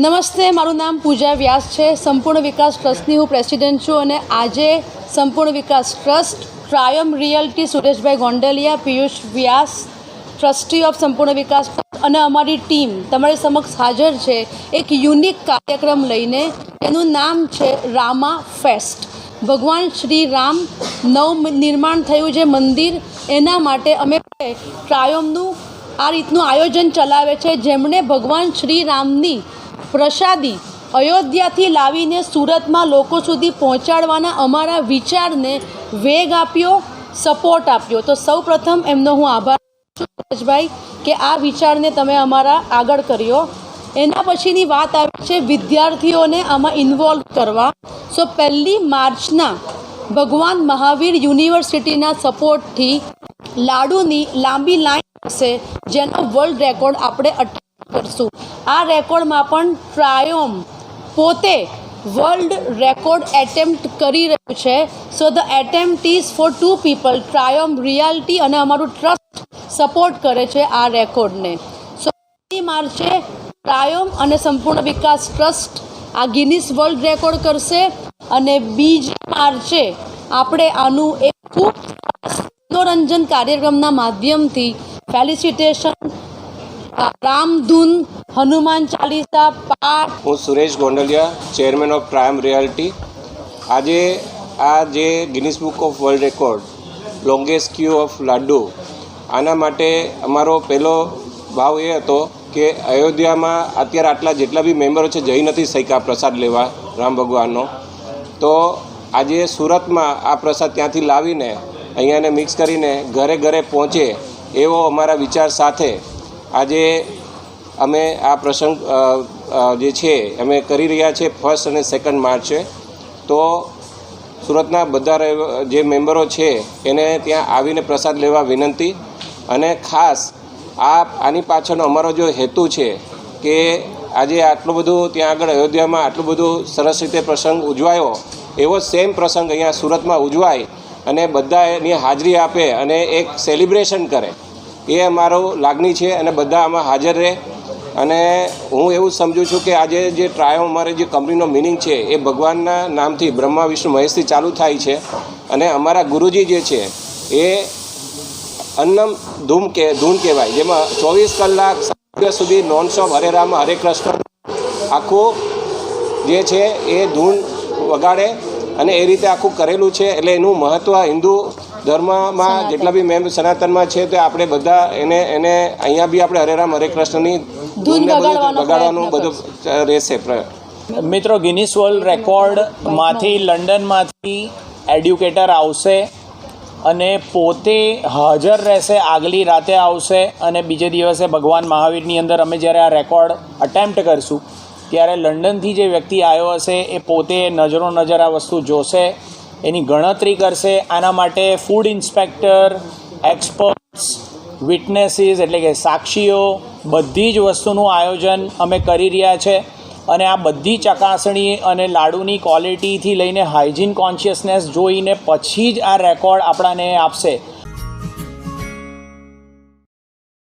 નમસ્તે, મારું નામ પૂજા વ્યાસ છે. સંપૂર્ણ વિકાસ ટ્રસ્ટની હું પ્રેસિડેન્ટ છું અને આજે Sampurna Vikas trust Triom realty Sureshbhai Gondaliya, Piyush Vyas, trustee of Sampurna Vikas અને અમારી ટીમ તમારી સમક્ષ હાજર છે એક યુનિક કાર્યક્રમ લઈને. એનું નામ છે રામા ફેસ્ટ. ભગવાન શ્રી રામ નવ નિર્માણ થયું જે મંદિર, એના માટે અમે ટ્રાયોમનું આ રીતનું આયોજન ચલાવે છે. જેમણે ભગવાન શ્રી રામની પ્રસાદી અયોધ્યાથી લાવીને સુરતમાં લોકો સુધી પહોંચાડવાના અમારા વિચારને વેગ આપ્યો સપોર્ટ આપ્યો. તો સૌ પ્રથમ એમનો હું આભાર સુરેશભાઈ, કે આ વિચારને તમે અમારા આગળ કર્યો. એના પછીની વાત આવે છે વિદ્યાર્થીઓને આમાં ઇન્વોલ્વ કરવા. સો પહેલી માર્ચના ભગવાન મહાવીર યુનિવર્સિટીના સપોર્ટથી લાડુની લાંબી લાઈન હશે, જેનો વર્લ્ડ રેકોર્ડ આપણે કરશું. આ રેકોર્ડમાં પણ ટ્રાયોમ પોતે વર્લ્ડ રેકોર્ડ એટેમ્પ્ટ કરી રહ્યું છે. So the attempt is for two people Triom reality અને અમારું ટ્રસ્ટ સપોર્ટ કરે છે આ રેકોર્ડને. સો માર્ચે ટ્રાયોમ અને સંપૂર્ણ વિકાસ ટ્રસ્ટ આ ગિનિસ વર્લ્ડ રેકોર્ડ કરશે અને બીજી માર્ચે આપણે આનું એક ખૂબ મનોરંજન કાર્યક્રમના માધ્યમથી. ફેલિસિટેશન રામધૂન હનુમાન ચાલીસા પાઠ. હું Suresh Gondaliya chairman of prime reality આજે આ જે Guinness book of world record longest queue of laddu, આના માટે અમારો પહેલો ભાવ એ હતો કે અયોધ્યામાં અત્યારે આટલા જેટલા બી મેમ્બરો છે જઈ નથી શક્યા પ્રસાદ લેવા, રામ ભગવાનનો. તો આજે સુરતમાં આ પ્રસાદ ત્યાંથી લાવીને, અહીંયાને મિક્સ કરીને ઘરે ઘરે પહોંચે એવો અમારા વિચાર સાથે આજે અમે આ પ્રસંગ જે છે, અમે કરી રહ્યા છીએ ફર્સ્ટ અને સેકન્ડ માર્ચે તો સુરતના બધા જે મેમ્બરો છે, એને ત્યાં આવીને પ્રસાદ લેવા વિનંતી અને ખાસ આ આની પાછળનો અમારો જો હેતુ છે કે આજે આટલું બધું ત્યાં આગળ અયોધ્યામાં આટલું બધું સરસ રીતે પ્રસંગ ઉજવાયો, એવો સેમ પ્રસંગ અહીંયા સુરતમાં ઉજવાય અને બધા એની હાજરી આપે અને એક સેલિબ્રેશન કરે. એ અમારો લાગણી છે અને બધા આમાં હાજર રહે. અને હું એવું સમજુ છું કે આજે જે ટ્રાયો અમારે જે કંપનીનો મિનિંગ છે, એ ભગવાનના નામથી બ્રહ્મા, વિષ્ણુ, મહેશથી ચાલુ થાય છે. અને અમારા ગુરુજી જે છે, એ અન્નમ ધૂમ કે, ધૂન કહેવાય, જેમાં ચોવીસ કલાક સુધી નોન સ્ટોપ હરે રામ, હરે કૃષ્ણ આખું જે છે, એ ધૂન વગાડે. અને એ રીતે આખું કરેલું છે, એટલે એનું મહત્ત્વ હિન્દુ ધર્મમાં જેટલા બી મેમ્બર સનાતનમાં છે તે આપણે બધા એને એને અહીંયા બી આપણે હરે રામ હરે કૃષ્ણની પ્રયત્ન બધું રહેશે મિત્રો ગિનિસ વર્લ્ડ રેકોર્ડમાંથી લંડનમાંથી એડ્યુકેટર આવશે અને પોતે હાજર રહેશે આગલી રાતે આવશે અને બીજે દિવસે ભગવાન મહાવીરની અંદર અમે જ્યારે આ રેકોર્ડ અટેમ્પ્ટ કરીશું ત્યારે લંડનથી જે વ્યક્તિ આવ્યો હશે એ પોતે નજરો નજર આ વસ્તુ જોશે એની ગણતરી કરશે. આના માટે ફૂડ ઇન્સ્પેક્ટર એક્સપર્ટ્સ વિટનેસીસ એટલે કે સાક્ષીઓ, બધી જ વસ્તુનું આયોજન અમે કરી રહ્યા છે. અને આ બધી ચકાસણી અને લાડુની ક્વોલિટીથી લઈને હાઇજીન કોન્શિયસનેસ જોઈને પછી જ આ રેકોર્ડ આપણાને આપશે.